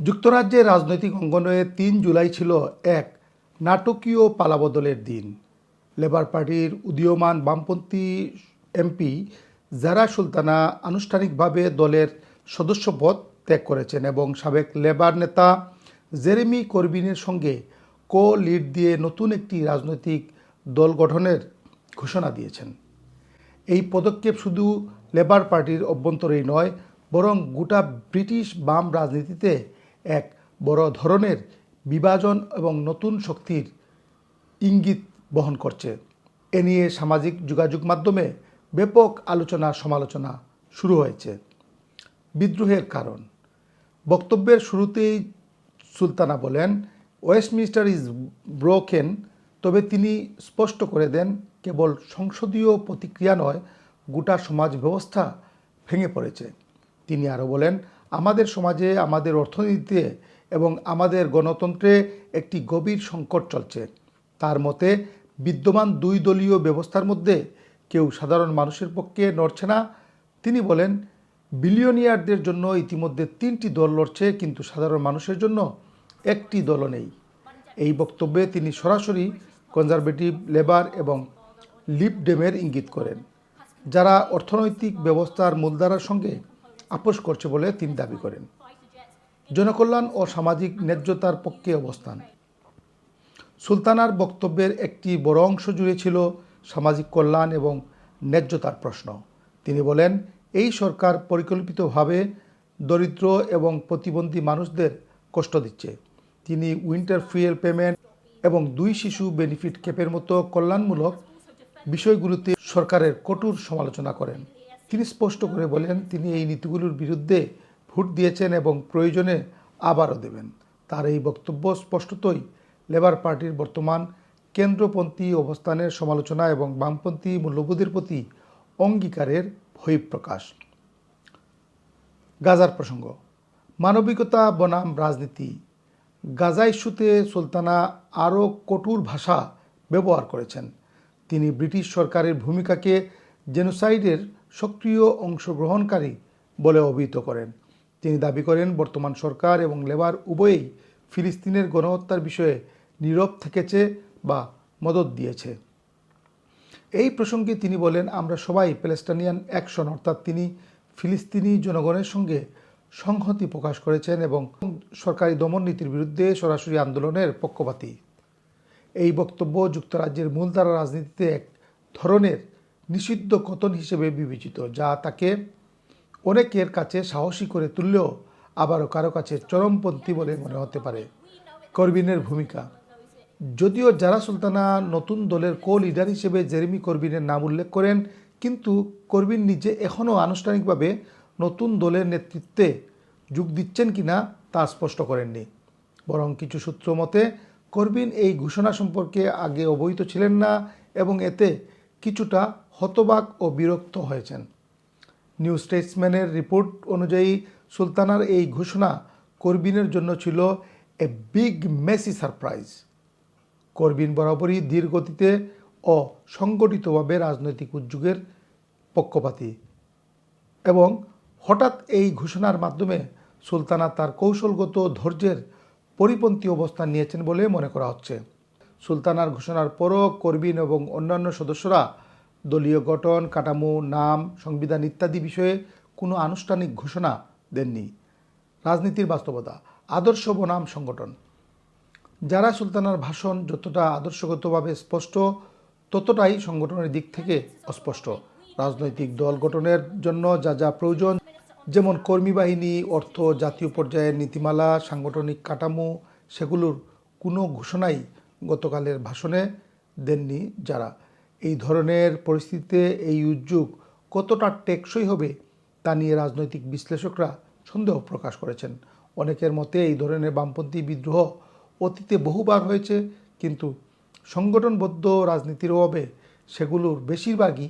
যুক্তরাজ্যের রাজনৈতিক অঙ্গনে তিন জুলাই ছিল এক নাটকীয় পালাবদলের দিন। লেবার পার্টির উদীয়মান বামপন্থী এমপি জারা সুলতানা আনুষ্ঠানিকভাবে দলের সদস্যপদ ত্যাগ করেছেন এবং সাবেক লেবার নেতা জেরেমি করবিনের সঙ্গে কো লিড দিয়ে নতুন একটি রাজনৈতিক দল গঠনের ঘোষণা দিয়েছেন। এই পদক্ষেপ শুধু লেবার পার্টির অভ্যন্তরেই নয়, বরং গোটা ব্রিটিশ বাম রাজনীতিতে এক বড় ধরনের বিভাজন এবং নতুন শক্তির ইঙ্গিত বহন করছে। এ নিয়ে সামাজিক যোগাযোগ মাধ্যমে ব্যাপক আলোচনা সমালোচনা শুরু হয়েছে। বিদ্রোহের কারণ। বক্তব্যের শুরুতেই সুলতানা বলেন ওয়েস্টমিনিস্টার ইজ ব্রোকেন তবে তিনি স্পষ্ট করে দেন, কেবল সংসদীয় প্রতিক্রিয়া নয়, গোটা সমাজ ব্যবস্থা ভেঙে পড়েছে। তিনি আরও বলেন আমাদের সমাজে, আমাদের অর্থনীতিতে এবং আমাদের গণতন্ত্রে একটি গভীর সংকট চলছে। তার মতে, বিদ্যমান দুই দলীয় ব্যবস্থার মধ্যে কেউ সাধারণ মানুষের পক্ষে নড়ছে না। তিনি বলেন, বিলিয়নিয়ারদের জন্য ইতিমধ্যে তিনটি দল লড়ছে, কিন্তু সাধারণ মানুষের জন্য একটি দলও নেই। এই বক্তব্যে তিনি সরাসরি কনজারভেটিভ লেবার এবং লিপ ডেমের ইঙ্গিত করেন। যারা অর্থনৈতিক ব্যবস্থার মূলধারার সঙ্গে আপোষ করছে বলে তিনি দাবি করেন। জনকল্যাণ ও সামাজিক ন্যায্যতার পক্ষে অবস্থান। সুলতানার বক্তব্যের একটি বড় অংশ জুড়ে ছিল সামাজিক কল্যাণ এবং ন্যায্যতার প্রশ্ন। তিনি বলেন, এই সরকার পরিকল্পিতভাবে দরিদ্র এবং প্রতিবন্ধী মানুষদের কষ্ট দিচ্ছে। তিনি উইন্টার ফুয়েল পেমেন্ট এবং দুই শিশু বেনিফিট ক্যাপের মতো কল্যাণমূলক বিষয়গুলোতে সরকারের কঠোর সমালোচনা করেন। তিনি স্পষ্ট করে বলেন, তিনি এই নীতিগুলোর বিরুদ্ধে ভোট দিয়েছেন এবং প্রয়োজনে আবারও দেবেন। তার এই বক্তব্য স্পষ্টতই লেবার পার্টির বর্তমান কেন্দ্রপন্থী অবস্থানের সমালোচনা এবং বামপন্থী মূল্যবোধের প্রতি অঙ্গীকারের বহিঃপ্রকাশ গাজার প্রসঙ্গ, মানবিকতা, বনাম রাজনীতি। গাজা ইস্যুতে সুলতানা আরও কঠোর ভাষা ব্যবহার করেছেন। তিনি ব্রিটিশ সরকারের ভূমিকাকে জেনোসাইডের সক্রিয় অংশগ্রহণকারী বলে অভিহিত করেন। তিনি দাবি করেন, বর্তমান সরকার এবং লেবার উভয়েই ফিলিস্তিনের গণহত্যার বিষয়ে নীরব থেকেছে বা মদত দিয়েছে। এই প্রসঙ্গে তিনি বলেন, আমরা সবাই প্যালেস্টানিয়ান অ্যাকশন অর্থাৎ তিনি ফিলিস্তিনি জনগণের সঙ্গে সংহতি প্রকাশ করেছেন এবং সরকারি দমন নীতির বিরুদ্ধে সরাসরি আন্দোলনের পক্ষপাতী। এই বক্তব্য যুক্তরাজ্যের মূলধারা রাজনীতিতে এক ধরনের নিষিদ্ধ কতন হিসেবে বিবেচিত, যা তাকে অনেকের কাছে সাহসী করে তুললেও আবারও কারও কাছে চরমপন্থী বলে মনে হতে পারে। করবিনের ভূমিকা। যদিও জারা সুলতানা নতুন দলের কো লিডার হিসেবে জেরেমি করবিনের নাম উল্লেখ করেন, কিন্তু করবিন নিজে এখনও আনুষ্ঠানিকভাবে নতুন দলের নেতৃত্বে যোগ দিচ্ছেন কিনা তা স্পষ্ট করেননি। বরং কিছু সূত্র মতে, করবিন এই ঘোষণা সম্পর্কে আগে অবহিত ছিলেন না এবং এতে কিছুটা হতবাক ও বিরক্ত হয়েছেন। নিউ স্টেটসম্যানের রিপোর্ট অনুযায়ী সুলতানার এই ঘোষণা করবিনের জন্য ছিল a big messy surprise. Corbyn বরাবরই ধীর গতিতে ও সংগঠিতভাবে রাজনৈতিক উদ্যোগের পক্ষপাতী এবং হঠাৎ এই ঘোষণার মাধ্যমে সুলতানা তার কৌশলগত ধৈর্যের পরিপন্থী অবস্থান নিয়েছেন বলে মনে করা হচ্ছে। সুলতানার ঘোষণার পরও করবিন এবং অন্যান্য সদস্যরা দলীয় গঠন, কাঠামো, নাম, সংবিধান ইত্যাদি বিষয়ে কোনো আনুষ্ঠানিক ঘোষণা দেননি। রাজনীতির বাস্তবতা, আদর্শ বনাম সংগঠন। যারা সুলতানার ভাষণ যতটা আদর্শগতভাবে স্পষ্ট, ততটাই সংগঠনের দিক থেকে অস্পষ্ট। রাজনৈতিক দল গঠনের জন্য যা যা প্রয়োজন, যেমন কর্মী বাহিনী, অর্থ, জাতীয় পর্যায়ের নীতিমালা, সাংগঠনিক কাঠামো, সেগুলোর কোনো ঘোষণাই গতকালের ভাষণে দেননি যারা। এই ধরনের পরিস্থিতিতে এই উদ্যোগ কতটা টেকসই হবে তা নিয়ে রাজনৈতিক বিশ্লেষকরা সন্দেহ প্রকাশ করেছেন। অনেকের মতে এই ধরনের বামপন্থী বিদ্রোহ অতীতে বহুবার হয়েছে, কিন্তু সংগঠনবদ্ধ রাজনীতির অভাবে সেগুলোর বেশিরভাগই